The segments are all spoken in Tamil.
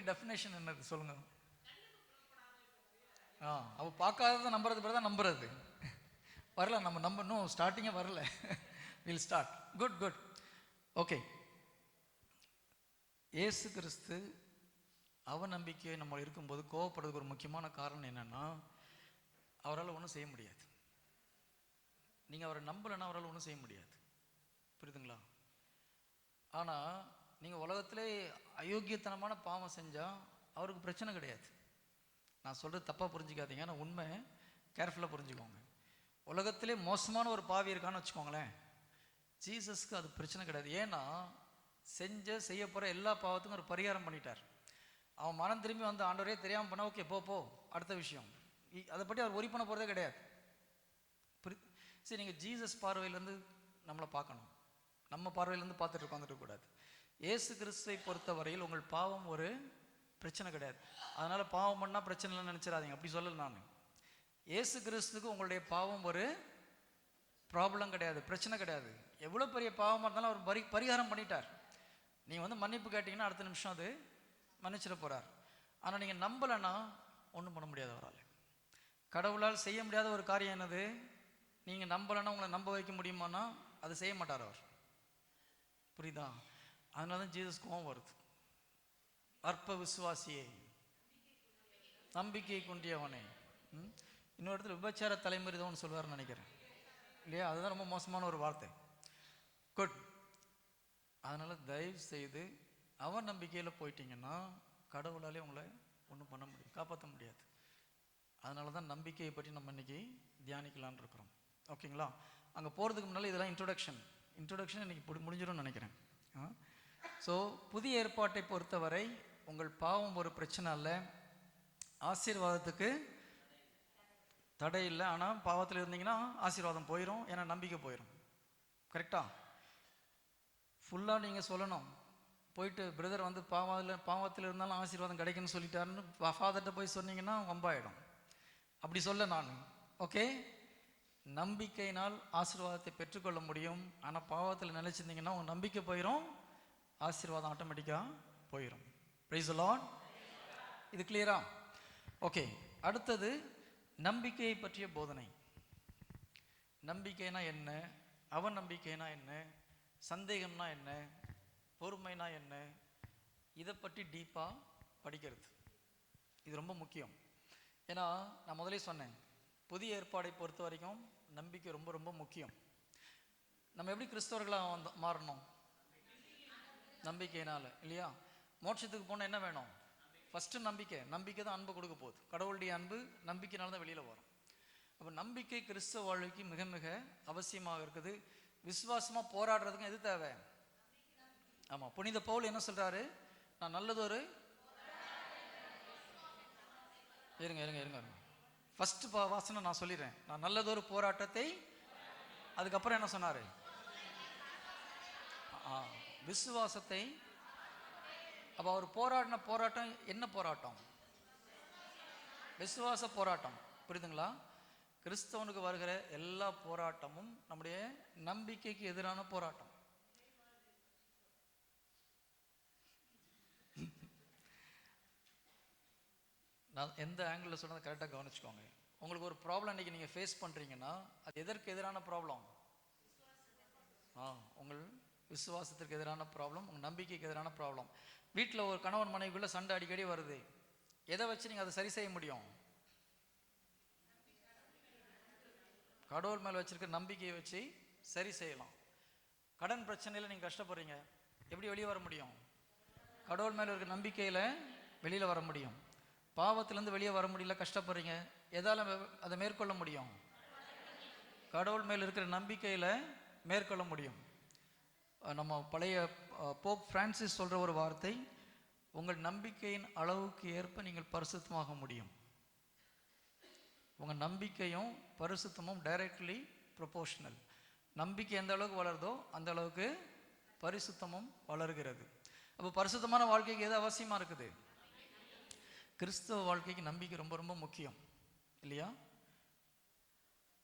நம்பிக்கைக்கு டெஃபினேஷன் என்னது சொல்லுங்க. ஆ அவள் பார்க்காததை நம்புறது பிறகு தான் நம்புறது. வரல நம்ம நம்ப இன்னும் ஸ்டார்டிங்கே வரல. Will start good good okay ஏசு கிறிஸ்து அவநம்பிக்கை நம்ம இருக்கும்போது கோவப்படுறதுக்கு ஒரு முக்கியமான காரணம் என்னென்னா அவரால் ஒன்றும் செய்ய முடியாது. நீங்கள் அவரை நம்பலைன்னா அவரால் ஒன்றும் செய்ய முடியாது. புரியுதுங்களா? ஆனால் நீங்கள் உலகத்திலே அயோக்கியத்தனமான பாவம் செஞ்சால் அவருக்கு பிரச்சனை கிடையாது. நான் சொல்கிறது தப்பாக புரிஞ்சுக்காதீங்க. ஆனால் உண்மை கேர்ஃபுல்லாக புரிஞ்சுக்கோங்க. உலகத்திலே மோசமான ஒரு பாவி இருக்கான்னு வச்சுக்கோங்களேன். ஜீசஸ்க்கு அது பிரச்சனை கிடையாது. ஏன்னா செஞ்ச செய்ய போகிற எல்லா பாவத்துக்கும் ஒரு பரிகாரம் பண்ணிட்டார். அவன் மனம் திரும்பி வந்து ஆண்டவரே தெரியாமல் பண்ண ஓகே போ போ அடுத்த விஷயம். அதை பற்றி அவர் ஒரி பண்ண போகிறதே கிடையாது. சரி நீங்கள் ஜீசஸ் பார்வையிலேருந்து நம்மளை பார்க்கணும். நம்ம பார்வையிலேருந்து பார்த்துட்டு உட்காந்துட்டு கூடாது இயேசு கிறிஸ்துவை பொறுத்தவரையில் உங்கள் பாவம் ஒரு பிரச்சனை கிடையாது. அதனால் பாவம் பண்ணால் பிரச்சனை இல்லைன்னு நினச்சிடாதீங்க. அப்படி சொல்லல நான். இயேசு கிறிஸ்துக்கு உங்களுடைய பாவம் ஒரு ப்ராப்ளம் கிடையாது. பிரச்சனை கிடையாது. எவ்வளோ பெரிய பாவமாக இருந்தாலும் அவர் பரி பரிகாரம் பண்ணிட்டார். நீங்கள் வந்து மன்னிப்பு கேட்டிங்கன்னா அடுத்த நிமிஷம் அது மன்னிச்சிட போகிறார் ஆனால் நீங்கள் நம்பலைன்னா ஒன்றும் பண்ண முடியாது அவரால். கடவுளால் செய்ய முடியாத ஒரு காரியம் என்னது? நீங்கள் நம்பலைன்னா உங்களை நம்ப வைக்க முடியுமானா அதை செய்ய மாட்டார் அவர். புரியுதா? அதனால தான் ஜீசஸ் கோவம் வருது. அற்ப விசுவாசியே. நம்பிக்கை குண்டியவனே. ம்? இன்னொரு இடத்துல விபச்சார தலைமுறை தான் ஒன்று சொல்லுவார்னு நினைக்கிறேன். இல்லையா? அதுதான் ரொம்ப மோசமான ஒரு வார்த்தை. குட் அதனால் தயவு செய்து அவன் நம்பிக்கையில் போயிட்டீங்கன்னா கடவுளாலே உங்களை ஒன்றும் பண்ண முடியும் காப்பாற்ற முடியாது. அதனால தான் நம்பிக்கையை பற்றி நம்ம இன்னைக்கு தியானிக்கலான் இருக்கிறோம். ஓகேங்களா? அங்கே போகிறதுக்கு முன்னால் இதெல்லாம் இன்ட்ரொடக்ஷன் இன்ட்ரொடக்ஷன் இன்னைக்கு முடிஞ்சிடும்னு நினைக்கிறேன். ஸோ புதிய ஏற்பாட்டை பொறுத்தவரை உங்கள் பாவம் ஒரு பிரச்சனை இல்லை ஆசீர்வாதத்துக்கு தடை இல்லை. ஆனால் பாவத்தில் இருந்தீங்கன்னா ஆசீர்வாதம் போயிடும் ஏன்னா நம்பிக்கை போயிடும் கரெக்டா ஃபுல்லாக நீங்கள் சொல்லணும். போயிட்டு பிரதர் வந்து பாவத்தில் பாவத்தில் இருந்தாலும் ஆசீர்வாதம் கிடைக்குன்னு சொல்லிட்டாருன்னு ஃபாதர்கிட்ட போய் சொன்னீங்கன்னா வம்பாயிடும் அப்படி சொல்ல நான். ஓகே நம்பிக்கையினால் ஆசீர்வாதத்தை பெற்றுக்கொள்ள முடியும். ஆனால் பாவத்தில் நினச்சிருந்தீங்கன்னா உங்கள் நம்பிக்கை போயிடும் ஆசீர்வாதம் ஆட்டோமேட்டிக்காக போயிடும் ப்ரைஸ் லான் இது கிளியரா ஓகே அடுத்தது நம்பிக்கையை பற்றிய போதனை. நம்பிக்கைனா என்ன? அவநம்பிக்கைனா என்ன? சந்தேகம்னா என்ன? பொறுமைனா என்ன? இதை பற்றி டீப்பாக படிக்கிறது. இது ரொம்ப முக்கியம். ஏன்னா நான் முதலே சொன்னேன் புதிய ஏற்பாடை பொறுத்த வரைக்கும் நம்பிக்கை ரொம்ப ரொம்ப முக்கியம். நம்ம எப்படி கிறிஸ்தவர்களாக வந்து மாறணும்? நம்பிக்கையினால் இல்லையா? மோட்சத்துக்கு போனால் என்ன வேணும்? ஃபஸ்ட்டு நம்பிக்கை. நம்பிக்கை தான் அன்பு கொடுக்க போகுது. கடவுளுடைய அன்பு நம்பிக்கையினால தான் வெளியில் வரும். அப்போ நம்பிக்கை கிறிஸ்தவ வாழ்க்கைக்கு மிக மிக அவசியமாக இருக்குது. விசுவாசமாக போராடுறதுக்கும் எது தேவை? ஆமாம் புனித பவுல் என்ன சொல்கிறாரு நான் நல்லதொரு இருங்க இருங்க இருங்க இருங்க. ஃபஸ்ட்டு பா வாசனை நான் சொல்லிடுறேன். நான் நல்லதொரு போராட்டத்தை அதுக்கப்புறம் என்ன சொன்னார்? ஆ. விசுவாசத்தை அப்போ அவர் போராடின போராட்டம் என்ன போராட்டம்? விசுவாச போராட்டம். புரியுதுங்களா? கிறிஸ்தவனுக்கு வருகிற எல்லா போராட்டமும் நம்முடைய நம்பிக்கைக்கு எதிரான போராட்டம். நான் எந்த ஆங்கிளில் சொன்னதை கரெக்டாக கவனிச்சுக்கோங்க. உங்களுக்கு ஒரு ப்ராப்ளம் இன்னைக்கு நீங்கள் ஃபேஸ் பண்ணுறீங்கன்னா அது எதற்கு எதிரான ப்ராப்ளம் ஆ உங்கள் விசுவாசத்திற்கு எதிரான ப்ராப்ளம் உங்கள் நம்பிக்கைக்கு எதிரான ப்ராப்ளம் வீட்டில் ஒரு கணவன் மனைவிக்குள்ளே சண்டை அடிக்கடி வருது. எதை வச்சு நீங்கள் அதை சரி செய்ய முடியும்? கடவுள் மேலே வச்சுருக்க நம்பிக்கையை வச்சு சரி செய்யலாம். கடன் பிரச்சனையில் நீங்கள் கஷ்டப்படுறீங்க. எப்படி வெளியே வர முடியும்? கடவுள் மேலே இருக்க நம்பிக்கையில் வெளியில் வர முடியும். பாவத்திலேருந்து வெளியே வர முடியல கஷ்டப்படுறீங்க. எதால் அதை மேற்கொள்ள முடியும்? கடவுள் மேல் இருக்கிற நம்பிக்கையில் மேற்கொள்ள முடியும். நம்ம பழைய போப் பிரான்சிஸ் சொல்கிற ஒரு வார்த்தை உங்கள் நம்பிக்கையின் அளவுக்கு ஏற்ப நீங்கள் பரிசுத்தமாக முடியும். உங்கள் நம்பிக்கையும் பரிசுத்தமும் டைரக்ட்லி ப்ரொபோஷனல் நம்பிக்கை எந்த அளவுக்கு வளருதோ அந்த அளவுக்கு பரிசுத்தமும் வளர்கிறது. அப்போ பரிசுத்தமான வாழ்க்கைக்கு எது அவசியமாக இருக்குது? கிறிஸ்தவ வாழ்க்கைக்கு நம்பிக்கை ரொம்ப ரொம்ப முக்கியம். இல்லையா?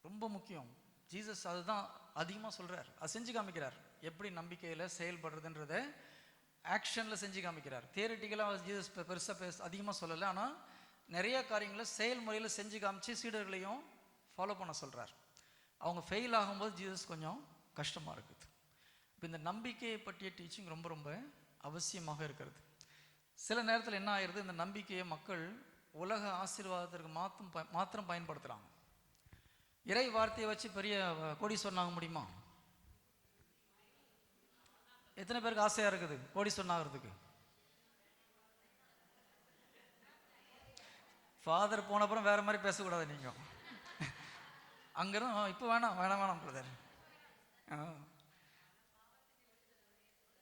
ரொம்ப முக்கியம். ஜீசஸ் அதுதான் அதிகமாக சொல்கிறார் அது செஞ்சு காமிக்கிறார். எப்படி நம்பிக்கையில் செயல்படுறதுன்றத ஆக்ஷனில் செஞ்சு காமிக்கிறார். தியரிட்டிக்கலாக ஜீசஸ் பெருசாக பேச அதிகமாக சொல்லலை. ஆனால் நிறைய காரியங்களை செயல்முறையில் செஞ்சு காமிச்சு சீடர்களையும் ஃபாலோ பண்ண சொல்கிறார் அவங்க ஃபெயில் ஆகும்போது ஜீசஸ் கொஞ்சம் கஷ்டமாக இருக்குது. இப்போ இந்த நம்பிக்கையை பற்றிய டீச்சிங் ரொம்ப ரொம்ப அவசியமாக இருக்கிறது. சில நேரத்தில் என்ன ஆயிடுது இந்த நம்பிக்கையை மக்கள் உலக ஆசீர்வாதத்திற்கு மாத்தம் ப- மாத்திரம் பயன்படுத்துகிறாங்க இறை வார்த்தையை வச்சு பெரிய கோடீஸ்வரன் ஆக முடியுமா? எத்தனை பேருக்கு ஆசையாக இருக்குது? கோடீஸ்வரன் ஆகிறதுக்கு. ஃபாதர் போன அப்புறம் வேற மாதிரி பேசக்கூடாது நீங்கள் அங்கிருந்து இப்போ வேணாம் வேணாம் வேணாம் பிரதர்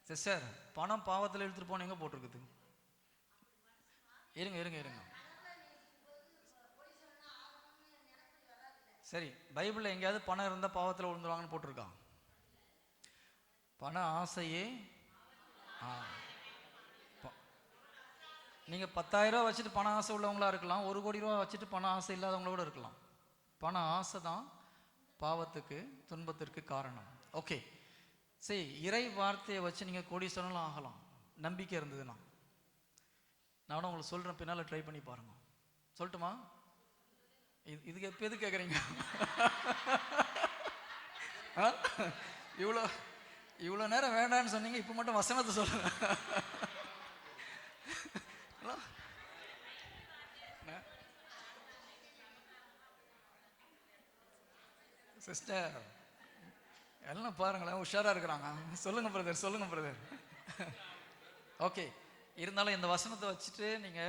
சிஸ்டர் பணம் பாவத்தில் இழுத்துட்டு போனீங்க போட்டிருக்குது? இருங்க இருங்க இருங்க. சரி பைபிளில் எங்கேயாவது பணம் இருந்தால் பாவத்தில் விழுந்துருவாங்கன்னு போட்டிருக்கான். பண ஆசையே ஆ. ப- நீங்க பத்தாயிரம் ரூபா வச்சுட்டு பண ஆசை உள்ளவங்களா இருக்கலாம். ஒரு கோடி ரூபா வச்சுட்டு பண ஆசை இல்லாதவங்களோட இருக்கலாம். பண ஆசை தான் பாவத்துக்கு துன்பத்திற்கு காரணம். ஓகே. சரி இறை வார்த்தையை வச்சு நீங்கள் கோடி சொன்னாலும் ஆகலாம். நம்பிக்கை இருந்ததுன்னா. நான் உங்களுக்கு சொல்கிறேன் பின்னால் ட்ரை பண்ணி பாருங்க. சொல்லட்டுமா? இது இதுக்கு எப்போ எது கேட்குறீங்க இவ்வளோ இவ்வளோ நேரம் வேண்டாம்னு சொன்னீங்க இப்போ மட்டும் வசனத்தை சொல்லுங்க. ஹலோ? சிஸ்டர் எல்லாம் பாருங்களேன் உஷாரா இருக்கிறாங்க. சொல்லுங்க பிரதர் சொல்லுங்க பிரதர் ஓகே இருந்தாலும் இந்த வசனத்தை வச்சுட்டு நீங்க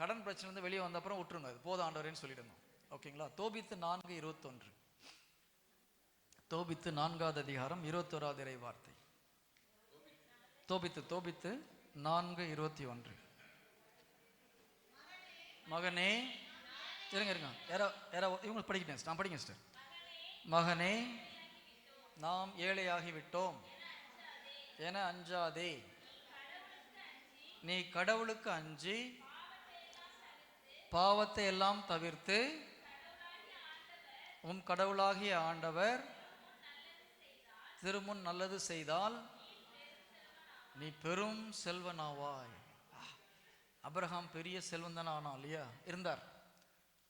கடன் பிரச்சனை வெளியே வந்த அப்புறம் விட்டுருங்க. அது போதும் ஆண்டவரேன்னு சொல்லிடுங்க ஓகேங்களா தோபித்து நான்கு இருபத்தொன்று. தோபித்து நான்காவது அதிகாரம் இருபத்தோராவது இறை வார்த்தை. தோபித்து தோபித்து நான்கு இருபத்தி ஒன்று. மகனே இருங்க இருங்க. யாரோ யாரோ இவங்க படிக்கிட்டேன் நான் படிங்க சிஸ்டர் மகனே நாம் ஏழையாகிவிட்டோம். என அஞ்சாதே. நீ கடவுளுக்கு அஞ்சி பாவத்தை எல்லாம் தவிர்த்து உம் கடவுளாகிய ஆண்டவர் திருமுன் நல்லது செய்தால் நீ பெரும் செல்வனாவாய். அபிரகாம் பெரிய செல்வன் தானே ஆனா இல்லையா? இருந்தார்.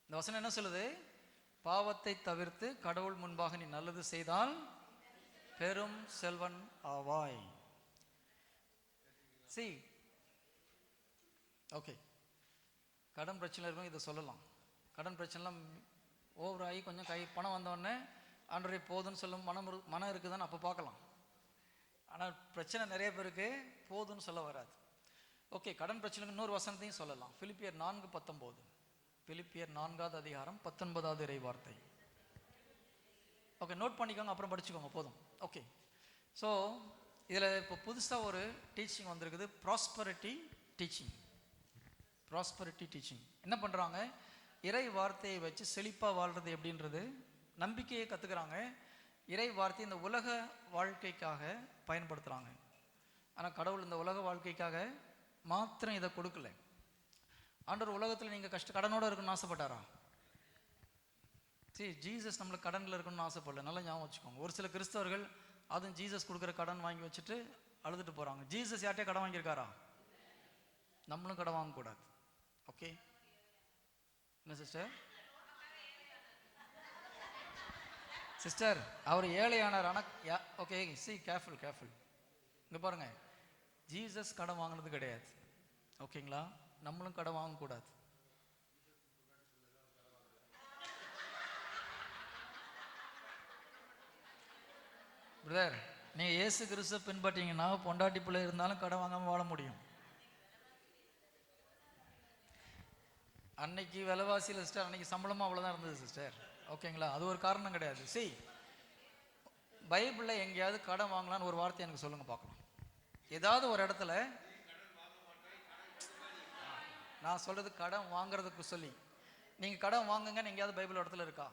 இந்த வசனம் என்ன சொல்லுது? பாவத்தை தவிர்த்து கடவுள் முன்பாக நீ நல்லது செய்தால் பெரும் செல்வன் ஆவாய். சி ஓகே கடன் பிரச்சனை இருக்கும் இதை சொல்லலாம். கடன் பிரச்சனைலாம் ஓவர் ஆகி கொஞ்சம் கை பணம் வந்தோடனே ஆண்டவரே போதுன்னு சொல்லும் மனம் மனம் இருக்குதான்னு அப்போ பார்க்கலாம். ஆனால் பிரச்சனை நிறைய பேருக்கு போதுன்னு சொல்ல வராது. ஓகே கடன் பிரச்சனைக்கு இன்னொரு வசனத்தையும் சொல்லலாம். பிலிப்பியர் நான்கு பத்தொம்போது பிலிப்பியர் நான்காவது அதிகாரம் பத்தொன்பதாவது இறை வார்த்தை. ஓகே நோட் பண்ணிக்கோங்க அப்புறம் படிச்சுக்கோங்க போதும். ஓகே. ஸோ இதில் இப்போ புதுசாக ஒரு டீச்சிங் வந்திருக்குது. ப்ராஸ்பரிட்டி டீச்சிங் ப்ராஸ்பரிட்டி டீச்சிங் என்ன பண்ணுறாங்க இறை வார்த்தையை வச்சு செழிப்பாக வாழ்கிறது எப்படின்றது நம்பிக்கையை கற்றுக்குறாங்க இறை வார்த்தை இந்த உலக வாழ்க்கைக்காக பயன்படுத்துகிறாங்க ஆனால் கடவுள் இந்த உலக வாழ்க்கைக்காக மாத்திரம் இதை கொடுக்கல. ஆண்டவர் உலகத்தில் நீங்கள் கஷ்ட கடனோட இருக்கணும்னு ஆசைப்பட்டாரா? சரி ஜீசஸ் நம்மளுக்கு கடனில் இருக்கணும்னு ஆசைப்படல. நல்லா ஞாபகம் வச்சுக்கோங்க. ஒரு சில கிறிஸ்தவர்கள் அதுவும் ஜீசஸ் கொடுக்குற கடன் வாங்கி வச்சுட்டு அழுதுட்டு போகிறாங்க ஜீசஸ் யார்ட்டே கடன் வாங்கியிருக்காரா? நம்மளும் கடன் வாங்கக்கூடாது. ஓகே என்ன சிஸ்டர் சிஸ்டர் அவர் ஏழையானார். ஆனால் ஓகே சி கேர்ஃபுல் கேர்ஃபுல் இங்கே பாருங்க. ஜீசஸ் கடன் வாங்கினது கிடையாது. ஓகேங்களா நம்மளும் கடன் வாங்கக்கூடாது. பிரதர் நீங்கள் இயேசு கிறிஸ்துவ பின்பற்றீங்கன்னா பொண்டாட்டி பிள்ளை இருந்தாலும் கடன் வாங்காமல் வாழ முடியும். அன்னைக்கு விலைவாசியில் சிஸ்டர் அன்னைக்கு சம்பளமாக அவ்வளோதான் இருந்தது சிஸ்டர் ஓகேங்களா? அது ஒரு காரணம் கிடையாது. சி பைபிளில் எங்கேயாவது கடன் வாங்கலாம்னு ஒரு வார்த்தை எனக்கு சொல்லுங்கள் பார்க்கலாம். ஏதாவது ஒரு இடத்துல நான் சொல்கிறது கடன் வாங்குறதுக்கு சொல்லி நீங்கள் கடன் வாங்குங்கன்னு எங்கேயாவது பைபிள் இடத்துல இருக்கா?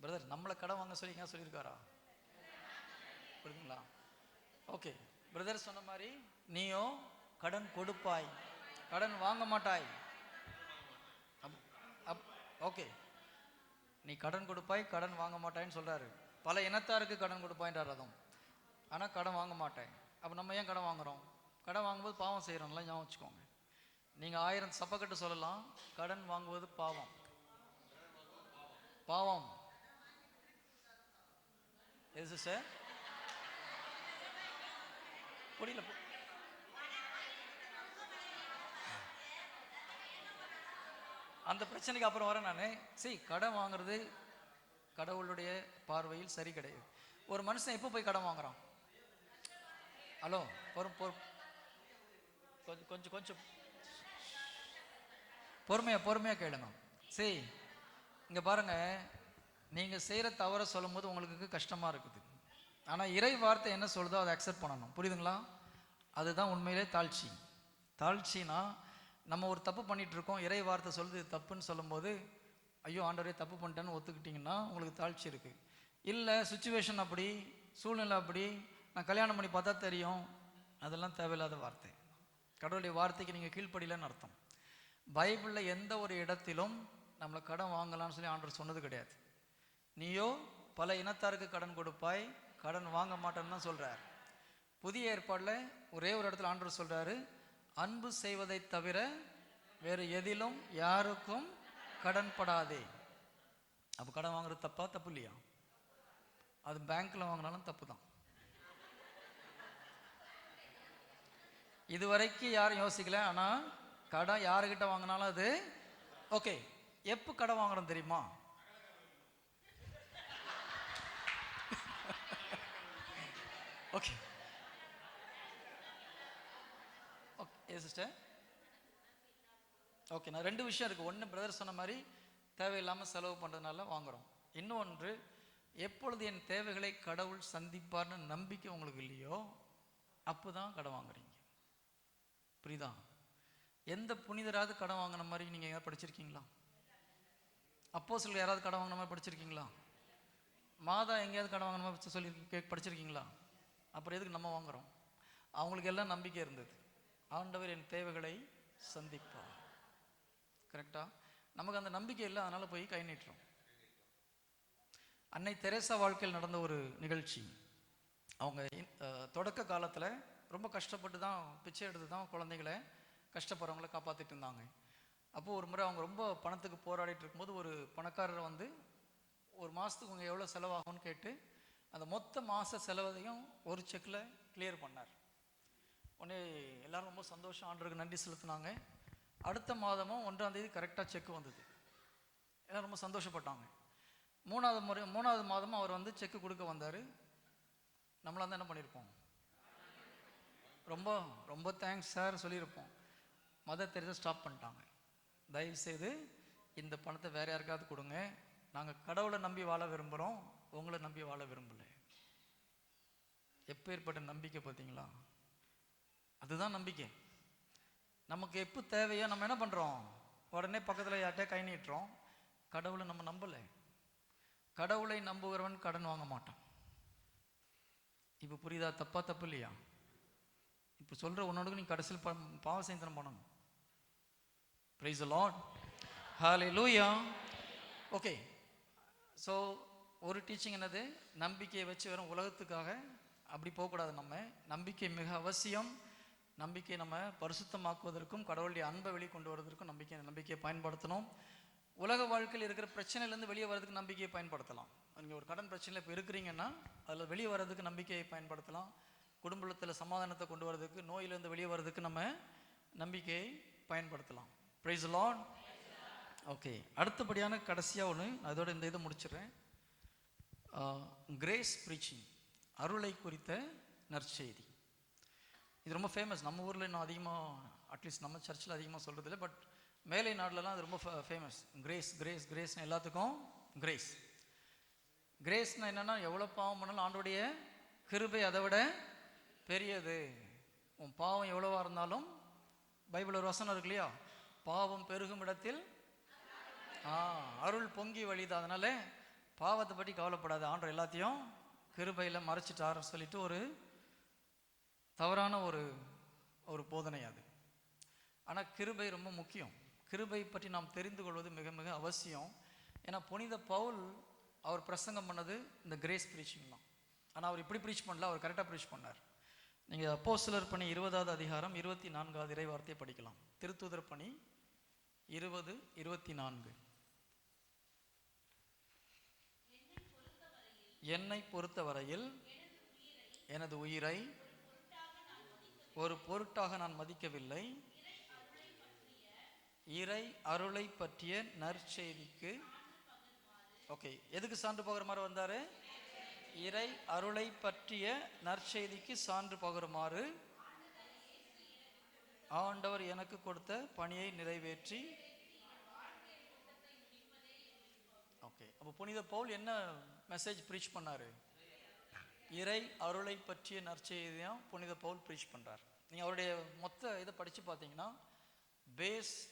பிரதர் நம்மளை கடன் வாங்க சொல்லி எங்கேயா சொல்லியிருக்காரா? புரியுதுங்களா? ஓகே பிரதர் சொன்ன மாதிரி நீயும் கடன் கொடுப்பாய். கடன் வாங்க மாட்டாய். Up up okay. நீ கடன் கொடுப்பாய் கடன் வாங்க மாட்டாய்ன்னு சொல்கிறாரு பல இனத்தாருக்கு கடன் கொடுப்பாயின்றார் அதுவும். ஆனால் கடன் வாங்க மாட்டேன் அப்போ நம்ம ஏன் கடன் வாங்குறோம்? கடன் வாங்கும்போது பாவம் செய்கிறோம்லாம் ஞாபகம் வச்சுக்கோங்க. நீங்கள் ஆயிரம் சப்பக்கட்டு சொல்லலாம் கடன் வாங்குவது பாவம். பாவம். எது சார் புரியல அந்த பிரச்சனைக்கு அப்புறம் வரேன் நான். சரி கடன் வாங்குறது கடவுளுடைய பார்வையில் சரி கிடையாது. ஒரு மனுஷன் எப்போ போய் கடன் வாங்குறான்? ஹலோ பொறு பொறு கொஞ்சம் கொஞ்சம் கொஞ்சம். பொறுமையாக பொறுமையாக கேளுங்க சரி இங்க பாருங்க. செய்கிற தவறை சொல்லும் சொல்லும்போது உங்களுக்கு கஷ்டமாக இருக்குது. ஆனால் இறை வார்த்தை என்ன சொல்லுதோ அதை அக்செப்ட் பண்ணணும். புரியுதுங்களா? அதுதான் உண்மையிலே தாழ்ச்சி. தாழ்ச்சினா நம்ம ஒரு தப்பு பண்ணிட்டு இருக்கோம் இறை வார்த்தை சொல்லுது தப்புன்னு சொல்லும்போது ஐயோ ஆண்டவரே தப்பு பண்ணிட்டேன்னு ஒத்துக்கிட்டிங்கன்னா உங்களுக்கு தாழ்ச்சி இருக்குது இல்லை சுச்சுவேஷன் அப்படி சூழ்நிலை அப்படி நான் கல்யாணம் பண்ணி பார்த்தா தெரியும் அதெல்லாம் தேவையில்லாத வார்த்தை. கடவுளுடைய வார்த்தைக்கு நீங்கள் கீழ்ப்படியிலன்னு அர்த்தம். பைபிளில் எந்த ஒரு இடத்திலும் நம்மளை கடன் வாங்கலாம்னு சொல்லி ஆண்டவர் சொன்னது கிடையாது. நீயோ பல இனத்தாருக்கு கடன் கொடுப்பாய் கடன் வாங்க மாட்டேன்னு தான் சொல்கிறார் புதிய ஏற்பாடில் ஒரே ஒரு இடத்துல ஆண்டவர் சொல்கிறாரு அன்பு செய்வதை தவிர வேறு எதிலும் யாருக்கும் கடன் படாதே. அப்போ கடன் வாங்குறது தப்பா தப்பு இல்லையா? அது பேங்க்ல வாங்கினாலும் தப்பு தான் இதுவரைக்கும் யாரும் யோசிக்கல ஆனா கடன் யாருக்கிட்ட வாங்கினாலும் அது ஓகே எப்போ கடன் வாங்குறோம் தெரியுமா? ஓகே ஏ சிஸ்டர் ஓகே நான் ரெண்டு விஷயம் இருக்குது ஒன்று பிரதர் சொன்ன மாதிரி தேவையில்லாமல் செலவு பண்ணுறதுனால வாங்குறோம். இன்னொன்று எப்பொழுது என் தேவைகளை கடவுள் சந்திப்பார்னு நம்பிக்கை உங்களுக்கு இல்லையோ அப்போ தான் கடன் வாங்குறீங்க. புரியுதா? எந்த புனிதராவது கடன் வாங்கின மாதிரி நீங்கள் யாராவது படிச்சிருக்கீங்களா? அப்போ சில யாராவது கடன் வாங்கின மாதிரி படிச்சிருக்கீங்களா? மாதா எங்கேயாவது கடன் வாங்கின மாதிரி சொல்லி கே படிச்சிருக்கீங்களா? அப்புறம் எதுக்கு நம்ம வாங்குறோம்? அவங்களுக்கு எல்லாம் நம்பிக்கை இருந்தது. ஆண்டவர் என் தேவைகளை சந்திப்பார். கரெக்டா நமக்கு அந்த நம்பிக்கை இல்லை அதனால போய் கை நீட்டுறோம். அன்னை தெரேசா வாழ்க்கையில் நடந்த ஒரு நிகழ்ச்சி. அவங்க தொடக்க காலத்தில் ரொம்ப கஷ்டப்பட்டு தான் பிச்சை எடுத்து தான் குழந்தைகளை கஷ்டப்படுறவங்கள காப்பாற்றிட்டு இருந்தாங்க. அப்போது ஒரு முறை அவங்க ரொம்ப பணத்துக்கு போராடிட்டு இருக்கும்போது ஒரு பணக்காரர் வந்து ஒரு மாதத்துக்கு உங்கள் எவ்வளோ செலவாகும்னு கேட்டு அந்த மொத்த மாத செலவதையும் ஒரு செக்கில் கிளியர் பண்ணார். உடனே எல்லோரும் ரொம்ப சந்தோஷம். ஆண்டருக்கு நன்றி செலுத்தினாங்க. அடுத்த மாதமும் ஒன்றாம் தேதி கரெக்டாக செக் வந்தது. எல்லோரும் ரொம்ப சந்தோஷப்பட்டாங்க. மூணாவது முறை மூணாவது மாதமும் அவர் வந்து செக்கு கொடுக்க வந்தார். நம்மளாம் தான் என்ன பண்ணியிருப்போம் ரொம்ப ரொம்ப தேங்க்ஸ் சார் சொல்லியிருப்போம் மத தெரிஞ்ச ஸ்டாப் பண்ணிட்டாங்க. தயவுசெய்து இந்த பணத்தை வேற யாருக்காவது கொடுங்க. நாங்கள் கடவுளை நம்பி வாழ விரும்புகிறோம் உங்களை நம்பி வாழ விரும்பலை. எப்பேற்பட்ட நம்பிக்கை பார்த்தீங்களா? அதுதான் நம்பிக்கை. நமக்கு எப்போ தேவையோ நம்ம என்ன பண்ணுறோம் உடனே பக்கத்தில் யார்கிட்டயே கை நீட்டுறோம்? கடவுளை நம்ம நம்பலை. கடவுளை நம்புகிறவன் கடன் வாங்க மாட்டான். இப்போ புரியுதா? தப்பா தப்பு இல்லையா? இப்போ சொல்கிற உன்னோட நீ கடைசியில் ப பாவ சேந்தனம் பண்ணணும். ப்ரைஸ் லார்ட் ஹாலே லூயா ஓகே ஸோ ஒரு டீச்சிங் என்னது? நம்பிக்கையை வச்சு வெறும் உலகத்துக்காக அப்படி போகக்கூடாது நம்ம. நம்பிக்கை மிக அவசியம். நம்பிக்கையை நம்ம பரிசுத்தமாக்குவதற்கும் கடவுளுடைய அன்பை வெளிக்கொண்டு வருவதற்கும் நம்பிக்கை நம்பிக்கையை பயன்படுத்தணும். உலக வாழ்க்கையில் இருக்கிற பிரச்சனையிலேருந்து வெளியே வரதுக்கு நம்பிக்கையை பயன்படுத்தலாம். நீங்கள் ஒரு கடன் பிரச்சனையில் இப்போ இருக்கிறீங்கன்னா அதில் வெளியே வர்றதுக்கு நம்பிக்கையை பயன்படுத்தலாம். குடும்பத்தில் சமாதானத்தை கொண்டு வரதுக்கு நோயிலேருந்து வெளியே வர்றதுக்கு நம்ம நம்பிக்கையை பயன்படுத்தலாம். ப்ரைஸ் லான் ஓகே அடுத்தபடியான கடைசியாக ஒன்று அதோட இந்த இதை முடிச்சிடுறேன். கிரேஸ் ப்ரீச்சிங் அருளை குறித்த நற்செய்தி. இது ரொம்ப ஃபேமஸ் நம்ம ஊரில் இன்னும் அதிகமாக அட்லீஸ்ட் நம்ம சர்ச்சில் அதிகமாக சொல்கிறது இல்லை பட் மேலை நாடுலலாம் அது ரொம்ப ஃபேமஸ் கிரேஸ் கிரேஸ் கிரேஸ்னு எல்லாத்துக்கும் கிரேஸ் கிரேஸ்னா என்னென்னா எவ்வளோ பாவம் பண்ணாலும் ஆண்டோடைய கிருபை அதை விட பெரியது. உன் பாவம் எவ்வளோவா இருந்தாலும் பைபிள் ஒரு வசனம் இருக்கு இல்லையா? பாவம் பெருகும் இடத்தில் ஆ அருள் பொங்கி வழிது அதனால பாவத்தை பற்றி கவலைப்படாது. ஆண்டு எல்லாத்தையும் கிருபையில் மறைச்சிட்டாருன்னு சொல்லிட்டு ஒரு தவறான ஒரு ஒரு போதனை அது. ஆனால் கிருபை ரொம்ப முக்கியம். கிருபை பற்றி நாம் தெரிந்து கொள்வது மிக மிக அவசியம். ஏன்னா புனித பவுல் அவர் பிரசங்கம் பண்ணது இந்த கிரேஸ் ப்ரீச்சிங் தான். ஆனால் அவர் இப்படி ப்ரீச் பண்ணல அவர் கரெக்டாக ப்ரீச் பண்ணார். நீங்கள் அப்போ சிலர் பணி இருபதாவது அதிகாரம் இருபத்தி நான்காவது இறை வார்த்தையை படிக்கலாம். திருத்துதர் பணி இருபது இருபத்தி நான்கு என்னை பொறுத்தவரையில் எனது உயிரை ஒரு பொருட்டாக நான் மதிக்கவில்லை. இறை அருளை பற்றிய நற்செய்திக்கு ஓகே எதுக்கு சான்று பகர மாதிரி வந்தாரு? இறை அருளை பற்றிய நற்செய்திக்கு சான்று பகருமாறு. ஆண்டவர் எனக்கு கொடுத்த பணியை நிறைவேற்றி. ஓகே அப்போ புனித பவுல் என்ன மெசேஜ் ப்ரீச் பண்ணாரு? இறை அருளை பற்றிய நற்செய்தியும் புனித பவுல் ப்ரீச் பண்ணுறார் நீங்கள் அவருடைய மொத்த இதை படித்து பார்த்தீங்கன்னா பேஸ்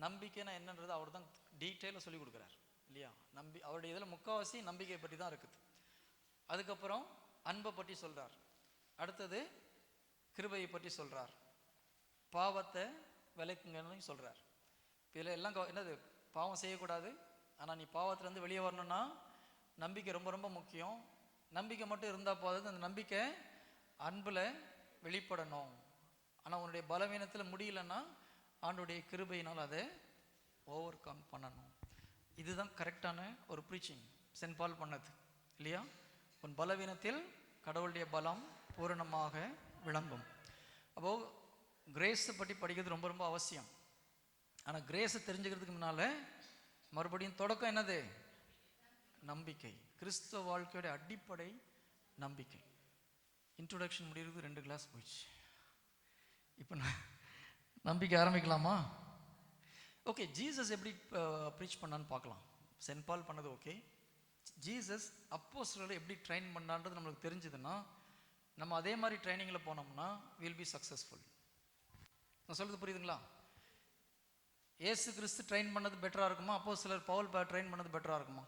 நம்பிக்கைனா என்னன்றது அவர் தான் டீட்டெயிலாக சொல்லி கொடுக்குறார் இல்லையா? நம்பி அவருடைய இதில் முக்கால்வாசி நம்பிக்கை பற்றி தான் இருக்குது. அதுக்கப்புறம் அன்பை பற்றி சொல்கிறார் அடுத்தது கிருபையை பற்றி சொல்கிறார் பாவத்தை விலைக்குங்கன்னு சொல்கிறார் இதில் எல்லாம் கவ- என்னது? பாவம் செய்யக்கூடாது. ஆனால் நீ பாவத்திலேருந்து வெளியே வரணும்னா நம்பிக்கை ரொம்ப ரொம்ப முக்கியம். நம்பிக்கை மட்டும் இருந்தால் போதாது. அந்த நம்பிக்கை அன்பில் வெளிப்படணும். ஆனால் உன்னுடைய பலவீனத்தில் முடியலன்னா ஆண்டுடைய கிருபையினால் அதை ஓவர் கம் பண்ணணும். இதுதான் கரெக்டான ஒரு ப்ரீச்சிங் சென்ட் பால் பண்ணது. இல்லையா? உன் பலவீனத்தில் கடவுளுடைய பலம் பூரணமாக விளங்கும். அப்போது கிரேஸை பற்றி படிக்கிறது ரொம்ப ரொம்ப அவசியம். ஆனால் கிரேஸை தெரிஞ்சுக்கிறதுக்கு முன்னால் மறுபடியும் தொடக்கம் என்னது? நம்பிக்கை. கிறிஸ்தவ வாழ்க்கையோட அடிப்படை நம்பிக்கை. இன்ட்ரொடக்ஷன் முடிகிறது ரெண்டு கிளாஸ் போயிடுச்சு. இப்போ நான் நம்பிக்கை ஆரம்பிக்கலாமா? ஓகே ஜீசஸ் எப்படி ப்ரீச் பண்ணான்னு பார்க்கலாம். சென்ட் பால் பண்ணது ஓகே ஜீசஸ் அப்போஸ்டர்களை எப்படி ட்ரெயின் பண்ணான்றது நம்மளுக்கு தெரிஞ்சதுன்னா நம்ம அதே மாதிரி ட்ரைனிங்கில் போனோம்னா வில் பி சக்ஸஸ்ஃபுல் நான் சொல்கிறது புரியுதுங்களா? ஏசு கிறிஸ்து ட்ரெயின் பண்ணது பெட்டராக இருக்குமா? அப்போ சிலர் பவுல் ட்ரெயின் பண்ணது பெட்டராக இருக்குமா?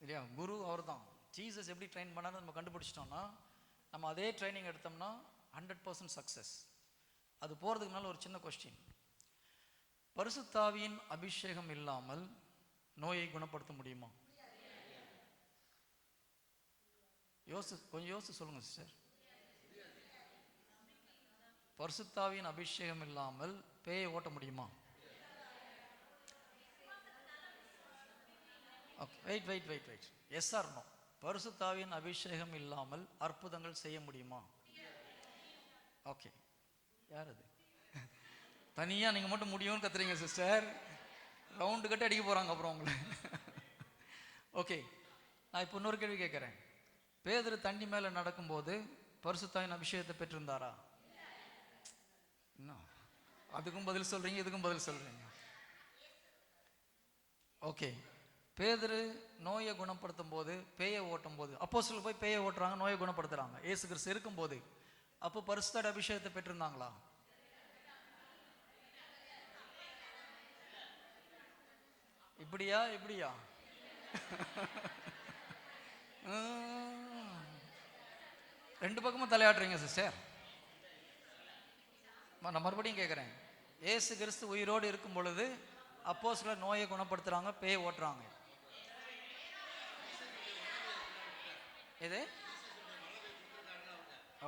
இல்லையா? குரு அவர் தான் ஜீசஸ் எப்படி ட்ரெயின் பண்ணான்னு நம்ம கண்டுபிடிச்சிட்டோம்னா நம்ம அதே ட்ரைனிங் எடுத்தோம்னா ஹண்ட்ரட் பர்சன்ட் சக்ஸஸ் அது போகிறதுக்கு முன்னால் ஒரு சின்ன கொஸ்டின் பரிசுத்தாவியின் அபிஷேகம் இல்லாமல் நோயை குணப்படுத்த முடியுமா? யோசி கொஞ்சம் யோசிச்சு சொல்லுங்க சிஸ்டர் பரிசுத்தாவின் அபிஷேகம் இல்லாமல் பேயை ஓட்ட முடியுமா? Okay wait wait wait wait yes or no பரிசுத்தாவின் அபிஷேகம் இல்லாமல் அற்புதங்கள் செய்ய முடியுமா? ஓகே யார் அது தனியாக நீங்கள் மட்டும் முடியும்னு கத்துறீங்க சிஸ்டர் ரவுண்டு கட்டி அடிக்க போகிறாங்க அப்புறம் உங்களை. ஓகே நான் இப்போ இன்னொரு கேள்வி கேட்குறேன் பேதர் தண்ணி மேலே நடக்கும்போது பரிசுத்தாவின் அபிஷேகத்தை பெற்றிருந்தாரா? இன்னும் அதுக்கும் பதில் சொல்கிறீங்க இதுக்கும் பதில் சொல்கிறீங்க ஓகே பேதரு நோயை குணப்படுத்தும் போது பேயை ஓட்டும் போது அப்போ போய் பேயை ஓட்டுறாங்க நோயை குணப்படுத்துறாங்க. ஏசு கிறிஸ்து இருக்கும்போது அப்போ பரிசுத்தாட அபிஷேகத்தை பெற்றிருந்தாங்களா? இப்படியா இப்படியா? ரெண்டு பக்கமும் தலையாட்டுறீங்க சிஸ்டர். நான் மறுபடியும் கேட்குறேன். ஏசு கிறிஸ்து உயிரோடு இருக்கும் பொழுது அப்போ சில நோயை குணப்படுத்துறாங்க பேய் ஓட்டுறாங்க. எது?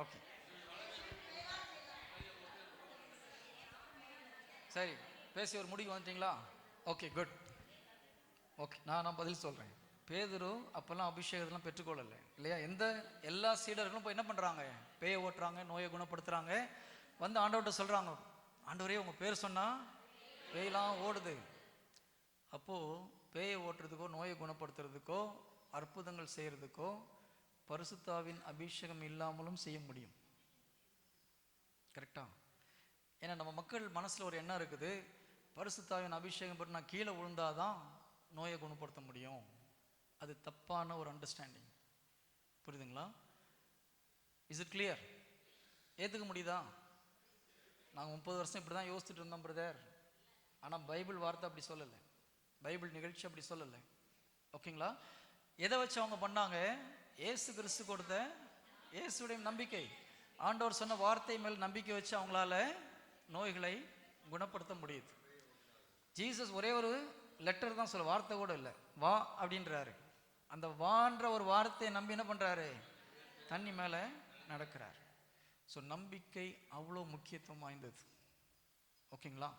ஓகே. சரி பேசி ஒரு முடிவு வந்துட்டீங்களா? ஓகே குட் ஓகே நான் நான் பதில் சொல்கிறேன் பேதுரு அப்போல்லாம் அபிஷேகத்தெல்லாம் பெற்றுக்கொள்ளலை இல்லையா? எந்த எல்லா சீடர்களும் போய் என்ன பண்ணுறாங்க பேயை ஓட்டுறாங்க நோயை குணப்படுத்துகிறாங்க வந்து ஆண்டவர்கிட்ட சொல்கிறாங்க ஆண்டவரே உங்கள் பேர் சொன்னால் பேயெல்லாம் ஓடுது. அப்போது பேயை ஓட்டுறதுக்கோ நோயை குணப்படுத்துறதுக்கோ அற்புதங்கள் செய்கிறதுக்கோ பரிசுத்தாவின் அபிஷேகம் இல்லாமலும் செய்ய முடியும். கரெக்டா? ஏன்னா நம்ம மக்கள் மனசில் ஒரு எண்ணம் இருக்குது பரிசுத்தாவின் அபிஷேகம் பெற்று நான் கீழே விழுந்தாதான் நோயை குணப்படுத்த முடியும். அது தப்பான ஒரு அண்டர்ஸ்டாண்டிங் புரியுதுங்களா? இஸ் இட் கிளியர் ஏற்றுக்க முடியுதா? நாங்கள் முப்பது வருஷம் இப்படி தான் யோசிச்சுட்டு இருந்தோம் பிரதர் ஆனால் பைபிள் வார்த்தை அப்படி சொல்லலை. பைபிள் நிகழ்ச்சி அப்படி சொல்லலை. ஓகேங்களா? எதை வச்சு அவங்க பண்ணாங்க? ஏசு கிறிஸ்து கொடுத்த இயேசுடைய நம்பிக்கை. ஆண்டவர் சொன்ன வார்த்தை மேல் நம்பிக்கை வச்சு அவங்களால நோய்களை குணப்படுத்த முடியுது. ஜீசஸ் ஒரே ஒரு லெட்டர் தான் சொல்ல வார்த்தை கூட இல்லை. வா அப்படின்றாரு. அந்த வான்ற ஒரு வார்த்தையை நம்பி என்ன பண்ணுறாரு தண்ணி மேலே நடக்கிறார். ஸோ நம்பிக்கை அவ்வளோ முக்கியத்துவம் வாய்ந்தது. ஓகேங்களா?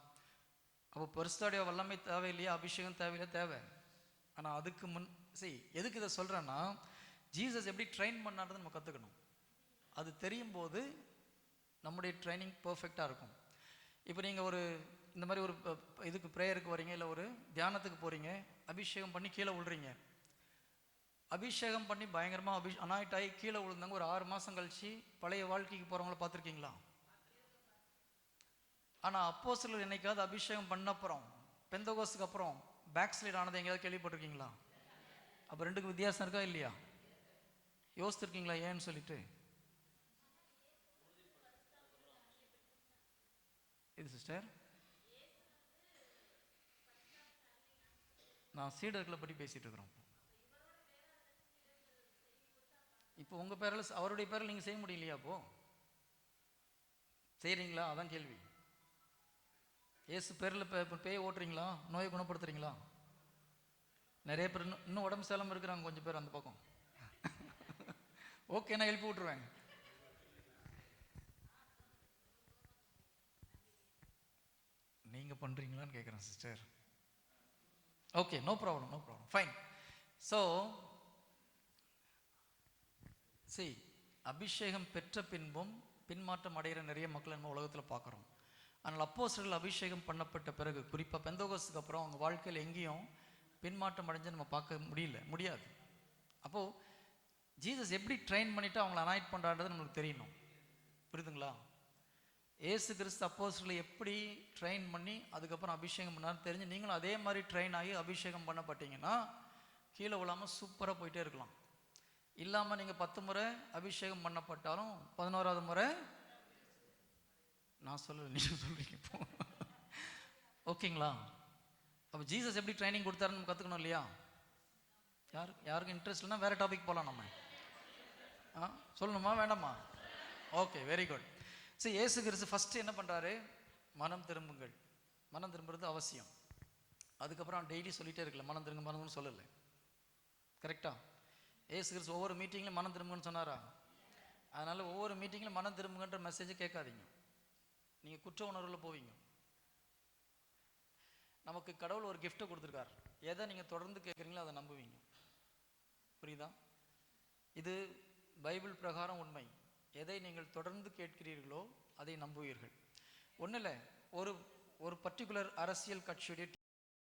அப்போ பெருசாடைய வல்லமை தேவையில்லையா? அபிஷேகம் தேவையில்லையா? தேவை. ஆனால் அதுக்கு முன் சரி எதுக்கு இதை சொல்கிறேன்னா ஜீசஸ் எப்படி ட்ரெயின் பண்ணார்னு நம்ம கற்றுக்கணும் அது தெரியும் போது நம்முடைய ட்ரைனிங் பர்ஃபெக்டாக இருக்கும். இப்போ நீங்கள் ஒரு இந்த மாதிரி ஒரு இதுக்கு ப்ரேயருக்கு வரீங்க இல்லை ஒரு தியானத்துக்கு போகிறீங்க அபிஷேகம் பண்ணி கீழே விழுறீங்க. அபிஷேகம் பண்ணி பயங்கரமாக அபி அனாய்ட் ஆகி கீழே விழுந்தாங்க ஒரு ஆறு மாதம் கழிச்சு பழைய வாழ்க்கைக்கு போகிறவங்கள பார்த்துருக்கீங்களா? ஆனால் அப்போ சிலர் என்னைக்காவது அபிஷேகம் பண்ண அப்புறம் பெந்தகோஸுக்கு அப்புறம் பேக் ஸ்லைட் ஆனது எங்கேயாவது கேள்விப்பட்டிருக்கீங்களா? அப்போ ரெண்டுக்கு வித்தியாசம் இருக்கா இல்லையா? யோசித்திருக்கீங்களா ஏன்னு சொல்லிட்டு? இது சிஸ்டர் நான் சீடர்களை பற்றி பேசிகிட்டு இருக்கிறோம். இப்போ உங்கள் பேரில் அவருடைய பேரில் நீங்கள் செய்ய முடியலையா அப்போ? செய்கிறீங்களா அதான் கேள்வி. ஏசு பேரில் இப்போ பேய் ஓட்டுறீங்களா? நோயை குணப்படுத்துறீங்களா? நிறைய பேர் இன்னும் இன்னும் உடம்பு சேலம் இருக்கிறாங்க கொஞ்சம் பேர் அந்த பக்கம். ஓகே நான் எழுப்பி விட்டுருவேன். நீங்க பண்றீங்களான்னு கேட்குறேன் sister okay no problem no problem fine so see அபிஷேகம் பெற்ற பின்பும் பின்மாற்றம் அடைகிற நிறைய மக்கள் நம்ம உலகத்தில் பார்க்குறோம். ஆனால் அப்போஸ்தலர்கள் அபிஷேகம் பண்ணப்பட்ட பிறகு குறிப்பாக பெந்தோகோஸுக்கு அப்புறம் அவங்க வாழ்க்கையில் எங்கேயும் பின்மாற்றம் அடைஞ்சு நம்ம பார்க்க முடியல முடியாது. அப்போது ஜீசஸ் எப்படி ட்ரெயின் பண்ணிட்டு அவங்கள அனாய்ட் பண்ணுறான்றது நம்மளுக்கு தெரியணும். புரியுதுங்களா? ஏசு கிறிஸ்து அப்போஸ்தலர்களை எப்படி ட்ரெயின் பண்ணி அதுக்கப்புறம் அபிஷேகம் பண்ணாரு தெரிஞ்சு நீங்களும் அதே மாதிரி ட்ரெயின் ஆகி அபிஷேகம் பண்ணப்பட்டீங்கன்னா கீழே விழாமல் சூப்பராக போயிட்டே இருக்கலாம். இல்லாமல் நீங்கள் பத்து முறை அபிஷேகம் பண்ணப்பட்டாலும் பதினோராவது முறை நான் சொல்ல நீங்கள் சொல்கிறீங்க இப்போ ஓகேங்களா? அப்போ ஜீசஸ் எப்படி ட்ரைனிங் கொடுத்தாருன்னு நம்ம கற்றுக்கணும் இல்லையா? யாருக்கு யாருக்கும் இன்ட்ரெஸ்ட் இல்லைன்னா வேறு டாபிக் போகலாம் நம்ம. ஆ சொல்லணுமா வேண்டாமா? ஓகே வெரி குட் சரி ஏசு கிறிஸ்து ஃபஸ்ட்டு என்ன பண்ணுறாரு மனம் திரும்புங்கள். மனம் திரும்புறது அவசியம். அதுக்கப்புறம் டெய்லி சொல்லிகிட்டே இருக்கல மனம் திரும்ப மனம்னு சொல்லலை. கரெக்டாக ஏசு கிறிஸ்து ஒவ்வொரு மீட்டிங்லையும் மனம் திரும்புங்கன்னு சொன்னாரா? அதனால் ஒவ்வொரு மீட்டிங்லையும் மனம் திரும்புங்கன்ற மெசேஜ் கேட்காதீங்க. நீங்கள் குற்ற உணர்வில் போவீங்க. நமக்கு கடவுள் ஒரு கிஃப்ட்டை கொடுத்துருக்கார். எதை நீங்கள் தொடர்ந்து கேட்குறீங்களோ அதை நம்புவீங்க. புரியுதா? இது பைபிள் பிரகாரம் உண்மை. எதை நீங்கள் தொடர்ந்து கேட்கிறீர்களோ அதை நம்புவீர்கள். ஒன்றும் இல்லை ஒரு ஒரு பர்டிகுலர் அரசியல் கட்சியுடைய